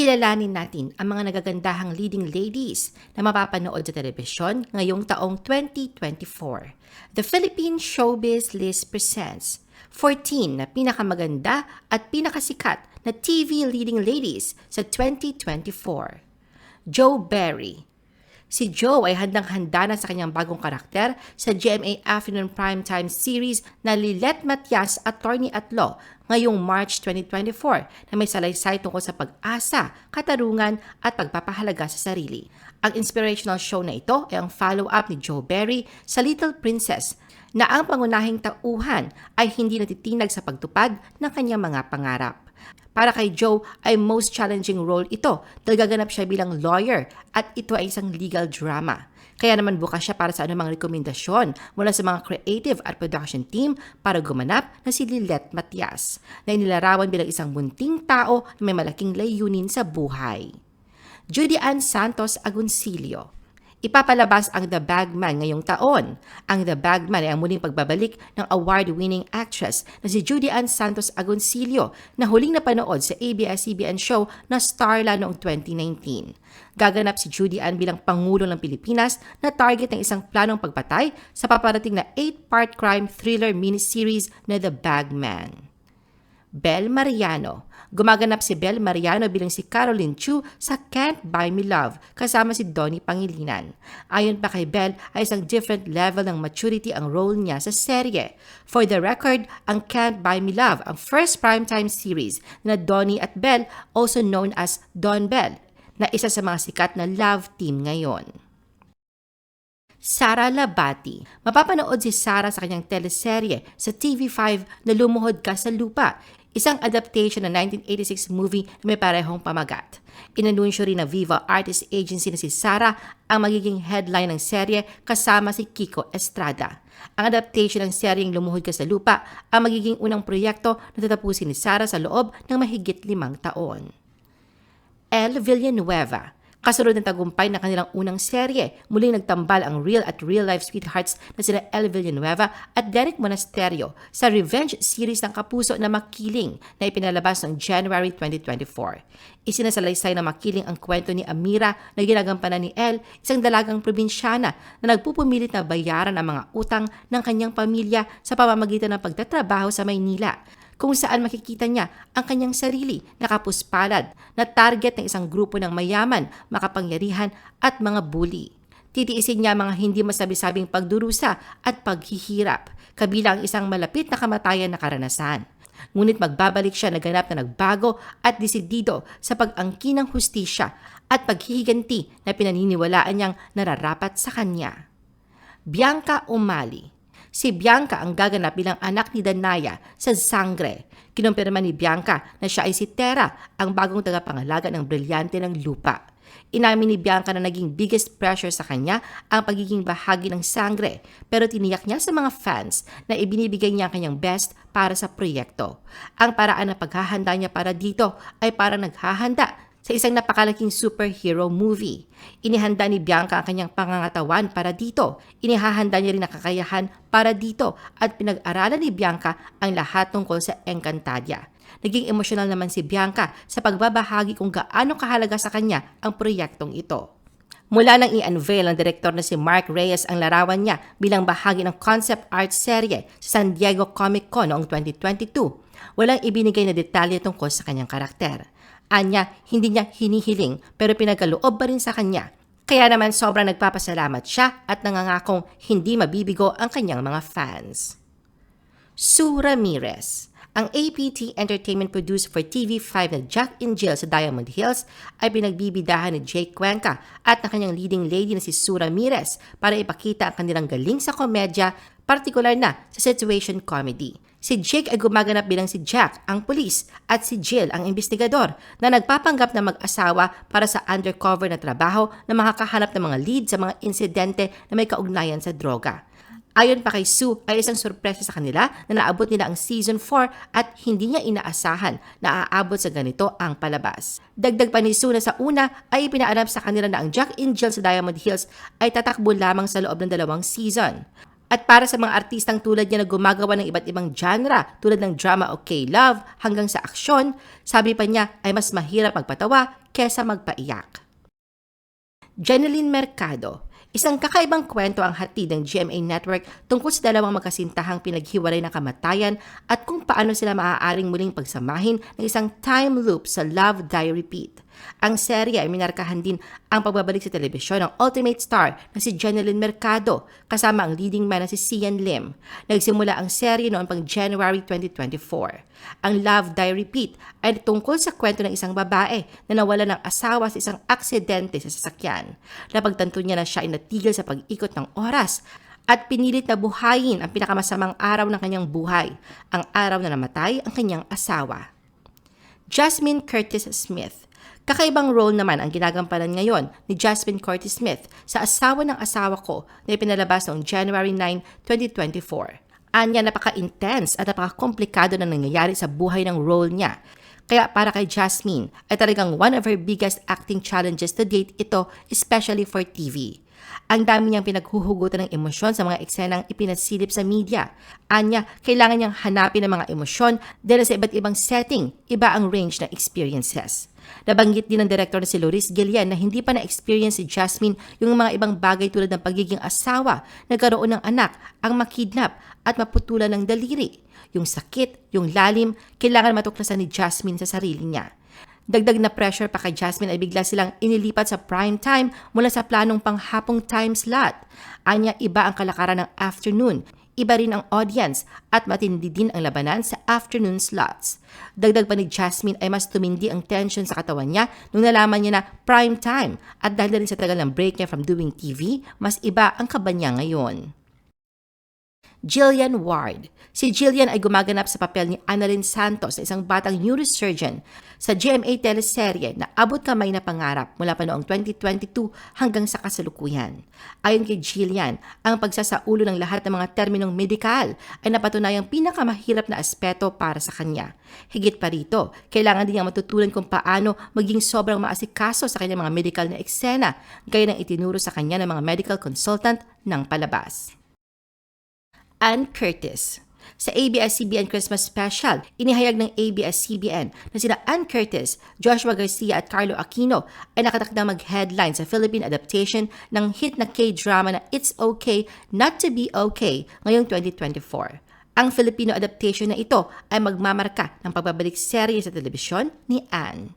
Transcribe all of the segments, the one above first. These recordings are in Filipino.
Kilalanin natin ang mga nagagandahang leading ladies na mapapanood sa telebisyon ngayong taong 2024. The Philippine Showbiz List presents 14 na pinakamaganda at pinakasikat na TV leading ladies sa 2024. Joe Berry Si Joe ay handang-handa na sa kanyang bagong karakter sa GMA Afternoon Primetime Series na Lilet Matias Attorney at Law ngayong March 2024 na may salaysay tungkol sa pag-asa, katarungan at pagpapahalaga sa sarili. Ang inspirational show na ito ay ang follow-up ni Joe Berry sa Little Princess na ang pangunahing tauhan ay hindi natitinag sa pagtupad ng kanyang mga pangarap. Para kay Joe ay most challenging role ito dahil gaganap siya bilang lawyer at ito ay isang legal drama. Kaya naman bukas siya para sa anumang rekomendasyon mula sa mga creative at production team para gumanap na si Lilet Matias na inilarawan bilang isang bunting tao na may malaking layunin sa buhay. Judy Ann Santos Agoncillo Ipapalabas ang The Bagman ngayong taon. Ang The Bagman ay ang muling pagbabalik ng award-winning actress na si Judy Ann Santos Agoncillo na huling napanood sa ABS-CBN show na Starla noong 2019. Gaganap si Judy Ann bilang Pangulo ng Pilipinas na target ng isang planong pagpatay sa paparating na 8-part crime thriller miniseries na The Bagman. Bel Mariano. Gumaganap si Bel Mariano bilang si Caroline Chu sa Can't Buy Me Love kasama si Donnie Pangilinan. Ayon pa kay Bel ay isang different level ng maturity ang role niya sa serye. For the record, ang Can't Buy Me Love ang first primetime series na Donnie at Bel also known as Don Bell na isa sa mga sikat na love team ngayon. Sara Labati. Mapapanood si Sara sa kanyang teleserye sa TV5 na Lumuhod Ka sa Lupa, isang adaptation ng 1986 movie na may parehong pamagat. Inanunsyo rin ng Viva Artist Agency na si Sara ang magiging headline ng serye kasama si Kiko Estrada. Ang adaptation ng seryeng Lumuhod Ka sa Lupa ang magiging unang proyekto na tatapusin ni Sara sa loob ng mahigit limang taon. El Villanueva Kasunod ng tagumpay ng kanilang unang serye, muling nagtambal ang real at real-life sweethearts na sina El Villanueva at Derek Monasterio sa revenge series ng kapuso na Makiling na ipinalabas noong January 2024. Isinasalaysay na Makiling ang kwento ni Amira na ginagampanan ni El, isang dalagang probinsyana na nagpupumilit na bayaran ang mga utang ng kanyang pamilya sa pamamagitan ng pagtatrabaho sa Maynila kung saan makikita niya ang kanyang sarili na kapuspalad na target ng isang grupo ng mayaman, makapangyarihan at mga bully. Titiisin niya mga hindi masabi-sabing pagdurusa at paghihirap, kabilang isang malapit na kamatayan na karanasan. Ngunit magbabalik siya na ganap na nagbago at desidido sa pag-angkin ng hustisya at paghihiganti na pinaniniwalaan niyang nararapat sa kanya. Bianca Umali Si Bianca ang gaganap bilang anak ni Danaya sa Sangre. Kinumpirma ni Bianca na siya ay si Tera, ang bagong tagapangalaga ng brilyante ng lupa. Inamin ni Bianca na naging biggest pressure sa kanya ang pagiging bahagi ng sangre pero tiniyak niya sa mga fans na ibinibigay niya ang kanyang best para sa proyekto. Ang paraan ng paghahanda niya para dito ay para naghahanda sa isang napakalaking superhero movie. Inihanda ni Bianca ang kanyang pangangatawan para dito. Inihahanda niya rin ang kakayahan para dito at pinag-aralan ni Bianca ang lahat tungkol sa Encantadia. Naging emosyonal naman si Bianca sa pagbabahagi kung gaano kahalaga sa kanya ang proyektong ito. Mula nang i-unveil ng direktor na si Mark Reyes ang larawan niya bilang bahagi ng concept art serye sa San Diego Comic Con noong 2022, walang ibinigay na detalye tungkol sa kanyang karakter. Anya, hindi niya hinihiling pero pinagkaloob pa rin sa kanya. Kaya naman sobrang nagpapasalamat siya at nangangakong hindi mabibigo ang kanyang mga fans. Sue Ramirez ang APT Entertainment producer for TV5 na Jack in Jill sa Diamond Hills ay pinagbibidahan ni Jake Cuenca at na kanyang leading lady na si Sue Ramirez para ipakita ang kanilang galing sa komedya, partikular na sa situation comedy. Si Jake ay gumaganap bilang si Jack, ang pulis, at si Jill, ang investigador, na nagpapanggap na mag-asawa para sa undercover na trabaho na makakahanap ng mga lead sa mga insidente na may kaugnayan sa droga. Ayon pa kay Sue ay isang sorpresa sa kanila na naabot nila ang season 4 at hindi niya inaasahan na aabot sa ganito ang palabas. Dagdag pa ni Sue na sa una ay ipinaalam sa kanila na ang Jack in Jill sa Diamond Hills ay tatakbo lamang sa loob ng dalawang season. At para sa mga artistang tulad niya na gumagawa ng iba't ibang genre tulad ng drama o K-love hanggang sa aksyon, sabi pa niya ay mas mahirap magpatawa kesa magpaiyak. Jeneline Mercado, Isang kakaibang kwento ang hatid ng GMA Network tungkol sa dalawang magkasintahang pinaghiwalay ng kamatayan at kung paano sila maaaring muling pagsamahin ng isang time loop sa Love Die Repeat. Ang serye ay minarkahan din ang pagbabalik sa telebisyon ng ultimate star na si Jeneline Mercado kasama ang leading man na si Sian Lim. Nagsimula ang serye noon pang January 2024. Ang Love Die Repeat ay tungkol sa kwento ng isang babae na nawala ng asawa sa isang aksidente sa sasakyan. Napagtanto niya na siya ay natigil sa pag-ikot ng oras at pinilit na buhayin ang pinakamasamang araw ng kanyang buhay, ang araw na namatay ang kanyang asawa. Jasmine Curtis Smith Kakaibang role naman ang ginagampanan ngayon ni Jasmine Curtis Smith sa asawa ng asawa ko na ipinalabas noong January 9, 2024. Anya napaka-intense at napaka-komplikado na nangyayari sa buhay ng role niya. Kaya para kay Jasmine ay talagang one of her biggest acting challenges to date ito, especially for TV. Ang dami niyang pinaghuhugutan ng emosyon sa mga eksenang ipinasilip sa media. Anya, kailangan niyang hanapin ang mga emosyon dahil sa iba't ibang setting, iba ang range ng experiences. Nabanggit din ng direktor na si Loris Gillian na hindi pa na-experience si Jasmine yung mga ibang bagay tulad ng pagiging asawa, nagkaroon ng anak, ang makidnap at maputulan ng daliri. Yung sakit, yung lalim, kailangan matuklasan ni Jasmine sa sarili niya. Dagdag na pressure pa kay Jasmine ay bigla silang inilipat sa prime time mula sa planong panghapong time slot. Anya iba ang kalakaran ng afternoon, iba rin ang audience at matindi din ang labanan sa afternoon slots. Dagdag pa ni Jasmine ay mas tumindi ang tension sa katawan niya nung nalaman niya na prime time at dahil na rin sa tagal ng break niya from doing TV, mas iba ang kaba niya ngayon. Jillian Ward. Si Jillian ay gumaganap sa papel ni Annalyn Santos na isang batang neurosurgeon sa GMA teleserye na abot kamay na pangarap mula pa noong 2022 hanggang sa kasalukuyan. Ayon kay Jillian, ang pagsasaulo ng lahat ng mga terminong medikal ay napatunayang pinakamahirap na aspeto para sa kanya. Higit pa rito, kailangan din niyang matutunan kung paano maging sobrang maasikaso sa kanyang mga medical na eksena, gaya ng itinuro sa kanya ng mga medical consultant ng palabas. Ann Curtis. Sa ABS-CBN Christmas Special, inihayag ng ABS-CBN na sina Ann Curtis, Joshua Garcia at Carlo Aquino ay nakatakdang mag-headline sa Philippine adaptation ng hit na K-drama na It's Okay Not to Be Okay ngayong 2024. Ang Filipino adaptation na ito ay magmamarka ng pagbabalik serye sa telebisyon ni Ann.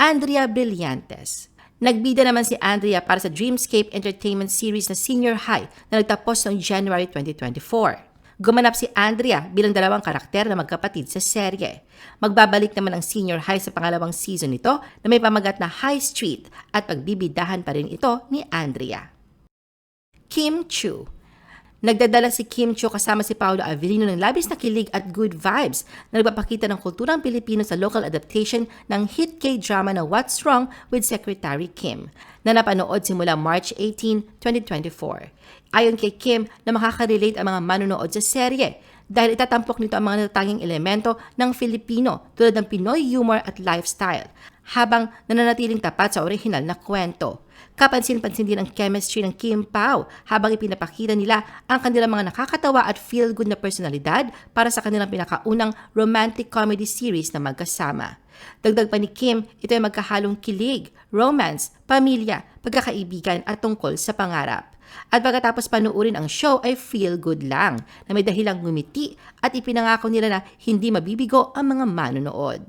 Andrea Brillantes Nagbida naman si Andrea para sa Dreamscape Entertainment series na Senior High na nagtapos noong January 2024. Gumanap si Andrea bilang dalawang karakter na magkapatid sa serye. Magbabalik naman ang Senior High sa pangalawang season nito na may pamagat na High Street at pagbibidahan pa rin ito ni Andrea. Kim Chu Nagdadala si Kim Cho kasama si Paolo Avellino ng labis na kilig at good vibes na nagpapakita ng kulturang Pilipino sa local adaptation ng hit K-drama na What's Wrong with Secretary Kim na napanood simula March 18, 2024. Ayon kay Kim na makaka-relate ang mga manonood sa serye dahil itatampok nito ang mga natatanging elemento ng Filipino tulad ng Pinoy humor at lifestyle habang nananatiling tapat sa orihinal na kwento. Kapansin-pansin din ang chemistry ng Kim Pao habang ipinapakita nila ang kanilang mga nakakatawa at feel-good na personalidad para sa kanilang pinakaunang romantic comedy series na magkasama. Dagdag pa ni Kim, ito ay magkahalong kilig, romance, pamilya, pagkakaibigan at tungkol sa pangarap. At pagkatapos panuorin ang show ay feel good lang na may dahilang ngumiti at ipinangako nila na hindi mabibigo ang mga manonood.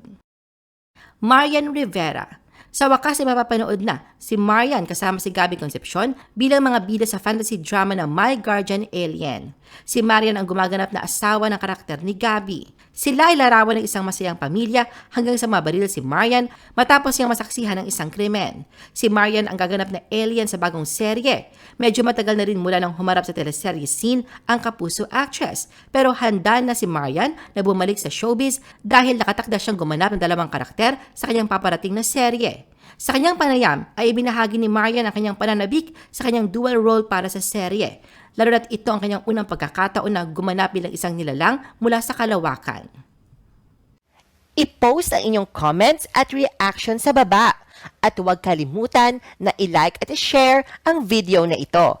Marian Rivera sa wakas ay mapapanood na si Marian kasama si Gabby Concepcion bilang mga bida sa fantasy drama na My Guardian Alien. Si Marian ang gumaganap na asawa ng karakter ni Gabby. Sila ay larawan ng isang masayang pamilya hanggang sa mabaril si Marian matapos siyang masaksihan ng isang krimen. Si Marian ang gaganap na alien sa bagong serye. Medyo matagal na rin mula nang humarap sa teleserye scene ang kapuso actress. Pero handa na si Marian na bumalik sa showbiz dahil nakatakda siyang gumanap ng dalawang karakter sa kanyang paparating na serye. Sa kanyang panayam ay ibinahagi ni Marian ang kanyang pananabik sa kanyang dual role para sa serye, lalo na't ito ang kanyang unang pagkakataon na gumanap bilang isang nilalang mula sa kalawakan. I-post ang inyong comments at reaction sa baba at huwag kalimutan na i-like at i-share ang video na ito.